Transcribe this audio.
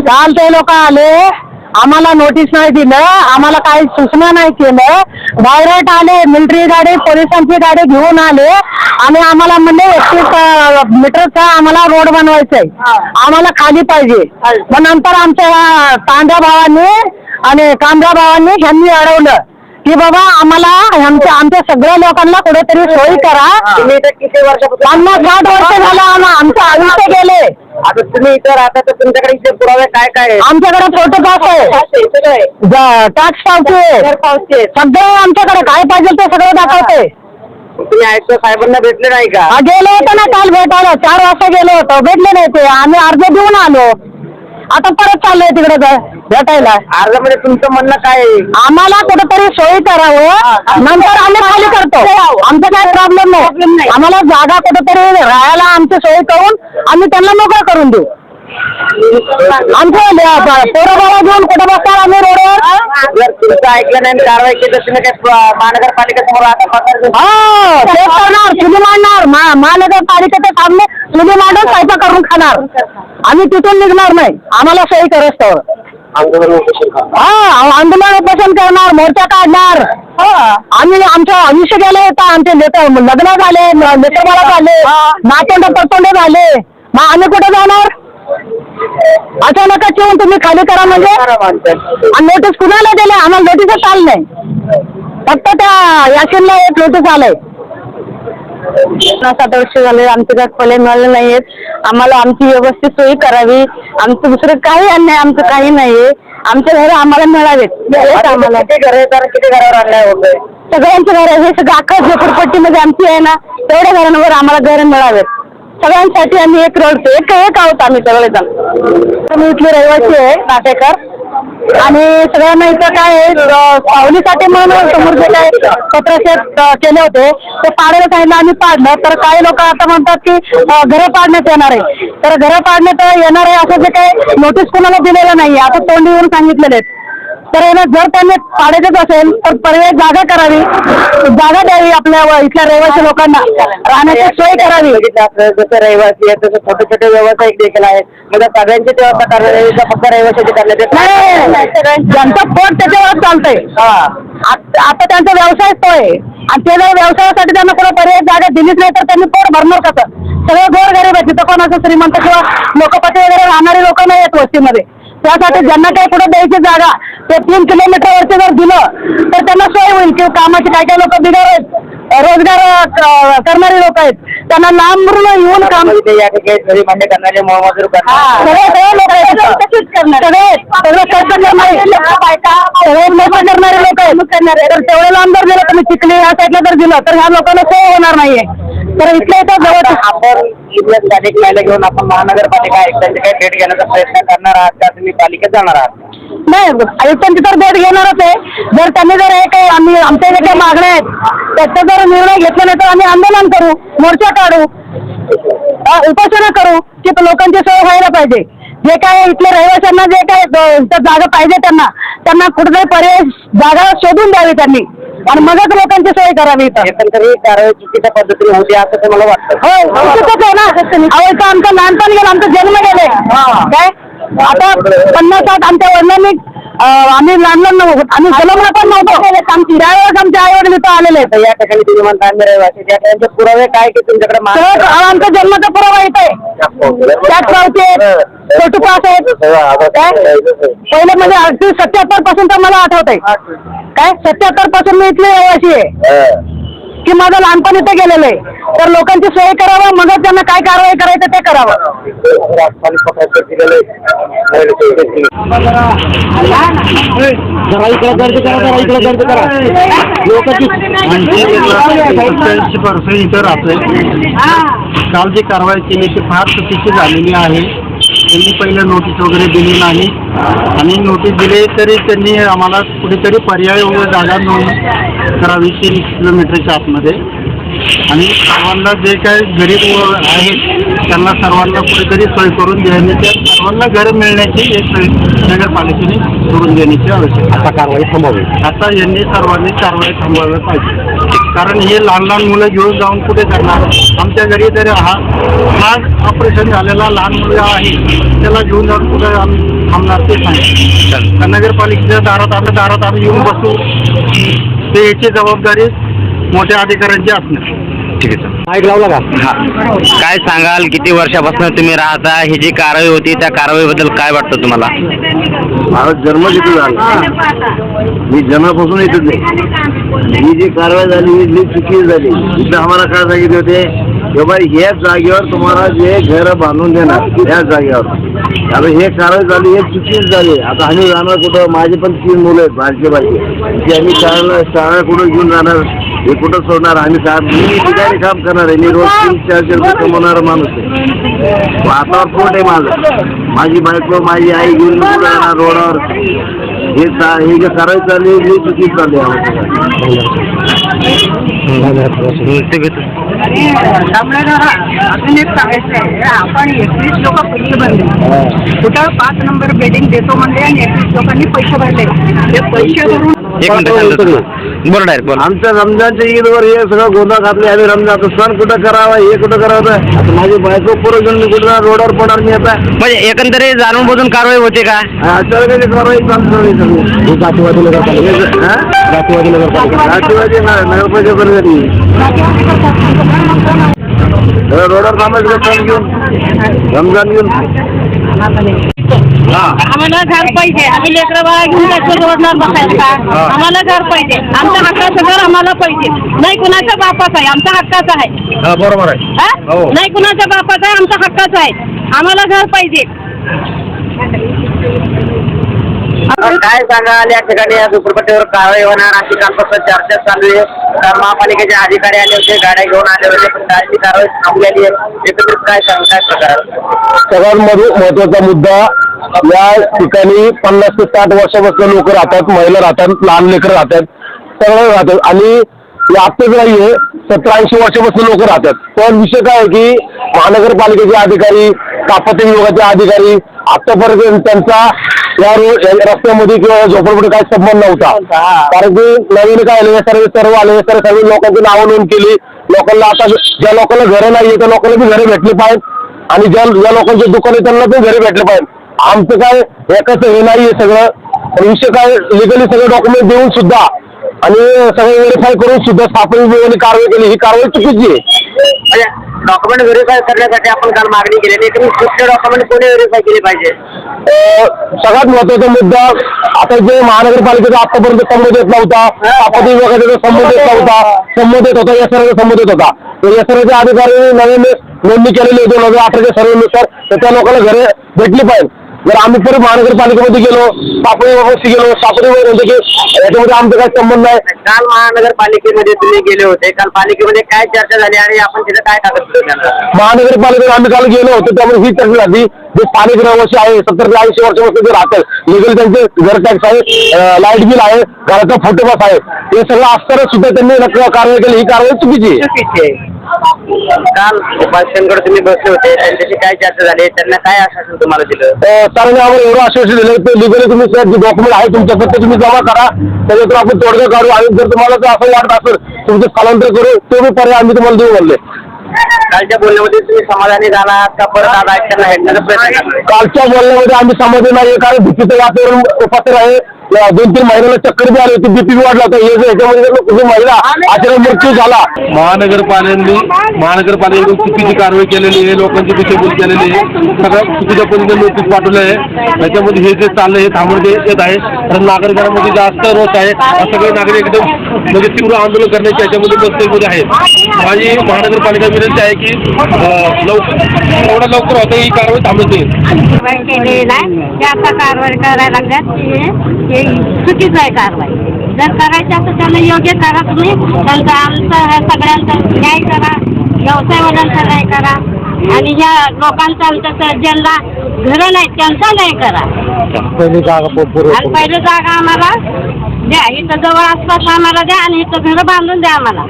काल ते लोक आले. आम्हाला नोटीस नाही दिलं. आम्हाला काही सूचना नाही केलं. डायरेक्ट आले मिलिटरी गाडी पोलिसांची गाडी घेऊन आले. आणि आम्हाला म्हणले एकतीस मीटरचा आम्हाला रोड बनवायचा आहे आम्हाला खाली पाहिजे. मग नंतर आमच्या तांड्या भावांनी आणि कांद्या भावांनी ह्यांनी अडवलं. की बाबा आम्हाला आमच्या आमच्या सगळ्या लोकांना कुठेतरी सोयी करा. पन्नास साठ वर्ष झालं आम- आमचं आयुष्य गेले. आता तुम्ही इथं राहता तर तुमच्याकडे इथे पुरावे काय काय? आमच्याकडे फोटो पास आहे. टॅक्स पावती आहे. सगळं आमच्याकडे काय पाहिजे ते सगळं दाखवते. तुम्ही आयुक्त साहेबांना भेटले नाही का? हा, गेलो होतो ना काल भेटायला. चार वाजता गेलो होतो. भेटले नाही ते. आम्ही अर्ज देऊन आलो. आता परत चाललोय तिकडे भेटायला. अर्जामध्ये तुमचं म्हणणं काय आहे? आम्हाला कुठेतरी सोयी करावं. नंतर आम्ही खाली करतो. आमचा काय प्रॉब्लेम नाही. आम्हाला जागा कुठेतरी राहायला आमची सोय करून आम्ही त्यांना मोकळं करून देऊ. आमचं पोरं बाबा घेऊन कुठं बसणार आम्ही रोडवर? जर तुमचं ऐकलं नाही आणि कारवाई केली तर तुम्ही काय महानगरपालिकेसमोर आता पत्र? हो ते करणार चुली मांडणार. मा- महानगरपालिकेच्या सामने चुली मांडून स्वयंपाक करून खाणार. आम्ही तिथून निघणार नाही. आम्हाला सोयी करत आंदोलन उपोषण करा. हा आंदोलन उपोषण करणार मोर्चा काढणार. आम्ही आमचं आयुष्य गेले तर आमचे लेकर लग्न झाले लेकरबाळा झाले नातोंड परतोंड झाले. मग आम्ही कुठे जाणार? अचानकच येऊन तुम्ही खाली करा म्हणजे. आणि नोटीस कुणाला दिले आम्हाला नोटीसच आलं नाही. फक्त त्या याशीनला एक नोटीस आलंय. सात वर्ष झाले आमचे काय फले मिळाले नाहीयेत. आम्हाला आमची व्यवस्थित सोयी करावी. आमचं दुसरं काही अन्याय आमचं काही नाहीये. आमच्या घर आम्हाला मिळावेत. आम्हाला. किती घरावर अन्याय होतोय? सगळ्यांचे घर हे सगळं अख्खा झोपडपट्टीमध्ये आमची आहे ना. तेवढ्या घरांवर आम्हाला घर मिळावेत. सगळ्यांसाठी आम्ही एक रडतो. एक एक आहोत आम्ही सगळेजण मी इथले रहिवासी आहे नाटेकर. आणि सगळ्यांना इथं काय आहे, सावलीसाठी म्हणून समोर जे काय पत्रशेत केले होते ते पाडायला सांगितलं आम्ही पाडलं. तर काही लोक आता म्हणतात की घरं पाडण्यात येणार आहे. तर घरं पाडण्यात येणार आहे असं जे काही नोटीस कोणाला दिलेलं नाही आता तोंडी येऊन सांगितलेले आहेत. तर आहे जर त्यांनी पाडायचंच असेल तर पर्याय जागा करावी. जागा द्यावी आपल्या इथल्या रहिवासी लोकांना. राहण्याची सोय करावी. असं जसं रहिवासी आहेत तसं छोटे छोटे व्यावसायिक देखील आहेत. मग सगळ्यांची करण्यात का फक्त रहिवाशाची करण्यात? नाही ज्यांचं पोट त्याच्यावर चालतंय. आत- आता त्यांचा व्यवसाय तो आहे. आणि ते जर व्यवसायासाठी त्यांना कोणा पर्याय जागा दिलीच नाही तर त्यांनी पोट भरणार कसं? सगळे गोर गरीब आहेत. तिथं कोणाचं श्रीमंत किंवा लोकपती वगैरे राहणारे लोक नाही आहेत वस्तीमध्ये. त्यासाठी ज्यांना काही पुढे द्यायची जागा ते तीन किलोमीटरवरती जर दिलं तर त्यांना सोय होईल किंवा कामाचे काय काय लोक बिगर आहेत. रोजगार करणारे लोक आहेत. त्यांना लांबून येऊन काम या ठिकाणी मान्य करणारे मोहमजूर करणार. लोक आहेत. तर तेवढे लांब जर दिलं तुम्ही चिखली या साईडला जर दिलं तर ह्या लोकांना सोय होणार नाहीये. तर इथल्या इथं जवळ आपण इथल्या घेऊन आपण महानगरपालिका आयुक्तांची काही भेट घेण्याचा प्रयत्न करणार आहात का? तुम्ही पालिकेत जाणार आहात? नाही आयुक्तांची तर भेट घेणारच आहे. जर त्यांनी जर आम्ही आमच्या जे काही मागण्या आहेत? त्याचा जर निर्णय घेतला नाही तर आम्ही आंदोलन करू मोर्चा काढू उपोषण करू की तो लोकांची सोय व्हायला पाहिजे. जे काय इथल्या रहिवाशांना जे काय जागा पाहिजे त्यांना त्यांना कुठेतरी पर्याय जागा शोधून द्यावी त्यांनी. आणि मगच लोकांची सोय करावी कारवाई चुकीच्या पद्धतीने होती असं ते मला वाटतं. हो आहे ना. अहो इथं आमचं लहानपण गेलं आमचं जन्म गेले. काय? आता पन्नास साठ आमच्या वडिलांनी आम्ही लहान लहान नव्हतो. आम्ही जन्मला पण नव्हतो. आमची त्यावेळेस आमचे आई वडील इथं आलेले आहेत या ठिकाणी तुम्ही म्हणता आम्ही रहिवासी त्या ठिकाणचे पुरावे काय की तुमच्याकडे आमचा जन्माचा पुरावा इथे त्यात पावते आहेत. फोटो पास आहेत. काय? पहिले म्हणजे अगदी सत्याहत्तरपासून तर मला आठवत आहे काय? सत्याहत्तरपासून मी इथले रहिवासी आहे. की माझं लहानपण इथे गेलेलं आहे. तर लोकांची सोय करावं मगच त्यांना काय कारवाई करायचं ते करावं. जरा इकडे गर्दी करा जरा इकडे गर्दी करा. लोकांची सत्याऐंशी पर्सेंट इथं राहतोय. काल जी कारवाई केली ती फार चुकीची झालेली आहे. त्यांनी पहिले नोटीस वगैरे दिली नाही. आणि नोटीस दिली तरी त्यांनी आम्हाला कुठेतरी पर्याय व जागा नोंद करावी तीन किलोमीटरच्या आतमध्ये. आणि सर्वांना जे काही गरीब आहेत त्यांना सर्वांना कुठेतरी सोय करून देण्याची सर्वांना घर मिळण्याची एक सोय नगरपालिकेने करून देण्याची आवश्यकता आता कारवाई थांबवावी आता यांनी सर्वांनी कारवाई थांबवायला पाहिजे. कारण हे लहान लहान मुलं घेऊन जाऊन कुठे करणार? आमच्या घरी तरी हा आज ऑपरेशन झालेला लहान मुलगा आहे. त्याला घेऊन जाऊन कुठे आम्ही थांबणार ते. का नगरपालिकेच्या दारात आलं दारात आलं येऊन बसू. ते याची जबाबदारी मोठ्या अधिकाऱ्यांची असणार. ठीक आहे सर माईक लावला का? हा. काय सांगाल किती वर्षापासून तुम्ही राहता? ही जी कारवाई होती त्या कारवाईबद्दल काय वाटतं तुम्हाला? माझा जन्म तिथे झाला. मी जन्मापासून येतच ही जी कारवाई झाली ही जी चुकी झाली इथं आम्हाला काय सांगितले होते? की बाई ह्याच जागेवर तुम्हाला जे घर बांधून देणार ह्याच जागेवर. आता हे कारवाई झाली हे चुकीच झाली. आता आम्ही जाणार कुठं? माझे पण तीन मुलं आहेत भारतीय बारके की आम्ही शाळेला शाळा कुठं घेऊन जाणार हे कुठं सोडणार? आम्ही शाळा मी ठिकाणी काम करणार आहे. मी रोज तीन चारशे रुपये कमवणारा माणूस आहे? वातावरण पोट आहे माझं. माझी बायको माझी आई घेऊन जाणार रोडावर. हे हे जे चालली आहे, ही चुकीच चालली. अजून एक सांगायचं आहे आपण एकवीस लोक पैसे भरले कुठं पाच नंबर बेडिंग देतो म्हणजे आणि एकवीस लोकांनी पैसे भरले. ते पैसे भरून एक मिनिट शांत बसा. बोला डायरेक्ट बोला. आमच्या रमजानच्या ईदवर हे सगळं गोंधळ घातले. आम्ही रमजान सण कुठं करावा हे कुठं करावं? आता माझी बायको पोरं घेऊन मी कुठं रोडावर पडणार मी आता. म्हणजे एकंदरीत जाणून बुजून कारवाई होते का? अचानक कारवाई चालू झाली सगळी जातीवादी नगरपालिका जातीवादी नगरपालिका जातीवादी नगरपालिका बरं झाली सगळं रोडावर थांबायचं घेऊन. रमजान घेऊन आम्हाला घर पाहिजे. आम्ही लेकरं बाळा घेऊन जायचं रोडणार बसायचं का? आम्हाला घर पाहिजे. आमच्या हक्काचं घर आम्हाला पाहिजे. नाही कुणाच्या बापाचं आहे. आमच्या हक्काचं आहे. बरोबर आहे. हा? नाही कुणाच्या बापाचं आहे. आमच्या हक्काचं आहे. आम्हाला घर पाहिजे. काय काय सांगाल? या ठिकाणी या झोपडपट्टीवर कारवाई होणार अशी कालपासून चर्चा चालू आहे. तर महापालिकेचे अधिकारी आले होते गाड्या घेऊन आले होते पण गाडीची कारवाई थांबलेली आहे. एकत्रित काय सांग काय प्रकार? सगळ्यात महत्त्वाचा मुद्दा या ठिकाणी पन्नास ते साठ वर्षापासून लोक राहतात महिला राहतात लहान लेकरं राहतात सगळं राहतात. आणि आत्ताच नाहीये सतरा ऐंशी वर्षापासून लोक राहतात. पण विषय काय आहे की महानगरपालिकेचे अधिकारी आपत्ती विभागाचे अधिकारी आतापर्यंत त्यांचा या रोड रस्त्यामध्ये किंवा या झोपडपट्टी काही संबंध नव्हता. कारण की नवीन काय आले सर्व सर्व आले सर्व सर्व लोकांची नावं नोंद केली. लोकांना आता ज्या लोकांना घरं नाहीये त्या लोकांना बी घरे भेटली पाहिजेत. आणि ज्या ज्या लोकांचे दुकान आहे त्यांना पण घरी भेटले पाहिजे आमचं काय एकाच हे नाही सगळं. विषय काय लिगली सगळे डॉक्युमेंट देऊन सुद्धा आणि सगळं व्हेरीफाय करून सुद्धा स्थापन कारवाई केली. ही कारवाई चुकीची आहे. म्हणजे डॉक्युमेंट व्हेरीफाय करण्यासाठी आपण काल मागणी केलेली आहे. तुम्ही कुठले डॉक्युमेंट कोणी व्हेरीफाय केले पाहिजे? अं, सगळ्यात महत्त्वाचा मुद्दा आता जे महानगरपालिकेचा आतापर्यंत संबंध येत नव्हता आपत्ती विभागाचा जो संबंध येत नव्हता संबंध येत होता एसआरचा सर्व संबंध येत होता. तर या सर्वच्या अधिकारी नवीन नोंदणी केलेली होती दोन हजार अठराच्या सर्वेनुसार तर त्या लोकांना घरे भेटली पाहिजे. जर आम्ही परत महानगरपालिकेमध्ये गेलो सापडी विभागाशी गेलो सापडी विभाग म्हणजे की याच्यामध्ये आमचा काही संबंध नाही काल महानगरपालिकेमध्ये तुम्ही गेले होते. काल पालिकेमध्ये काय चर्चा झाली आणि आपण तिथे काय देणार महानगरपालिकेत आम्ही काल गेलो होतो त्यामुळे ही चर्चा झाली. जे स्थानिक रहिवासी आहे सत्तर ते ऐंशी वर्षापासून जे राहतात लिगल त्यांचे घर टॅक्स आहे लाइट बिल आहे घराचा फोटो बस आहे. हे सगळं असताना सुद्धा त्यांनी नक्की कारवाई केली. ही कारवाई चुकीची आहे. चुकीची आहे. काल उपाध्यक्षांकडे तुम्ही बसले होते त्यांच्याशी काय चर्चा झाली त्यांना काय आश्वासन तुम्हाला दिलं? सरांनी आम्हाला एवढं आश्वासन दिलं की लिगली तुम्ही सर जे डॉक्युमेंट आहे तुमच्याकडे ते तुम्ही जमा करा. त्याच्यातून आपण तोडगा काढू आणि जर तुम्हाला जर असं वाटत असेल तुमचं स्थलांतर करू तो बी पर्याय आम्ही तुम्हाला देऊ म्हणले. कालच्या बोलण्यामध्ये तुम्ही समाधानी झाला का परत आता भेटण्याचा प्रयत्न कालच्या बोलण्यामध्ये आम्ही समाधान नाही कारण भीतीचं वातावरण पत्र आहे. दोन तीन महिन्याला चक्कर बी आली होती बीपी वाढला होता. हे कुठली महिला अचानक मृत्यू झाला. महानगरपालिकेने महानगरपालिकेने चुकीची कारवाई केलेली आहे लोकांची दिशाभूल केलेली आहे. सगळं चुकीच्या पद्धतीने नोटीस पाठवलं आहे त्याच्यामध्ये हे जे चाललं हे थांबवण्यात येत येत आहे. तर नागरिकांमध्ये जास्त रोष आहे. सगळे नागरिक एकदम म्हणजे तीव्र आंदोलन करण्याच्या याच्यामध्ये बसतेमध्ये आहेत. माझी महानगरपालिका विनंती आहे की लवकर एवढं लवकर होतं ही कारवाई थांबवते कारवाई करायला हे चुकीचं आहे कारवाई. जर करायचं असं त्यांना योग्य करा तुम्ही त्यांचं आमचं सगळ्यांचं न्याय करा व्यवसायवाल्यांचा न्याय करा आणि ह्या लोकांचं आमच्या ज्यांना घरं नाहीत त्यांचा न्याय करा. आणि पहिली जागा आम्हाला द्या. इथं जवळ आसपास आम्हाला द्या आणि इथं घरं बांधून द्या आम्हाला.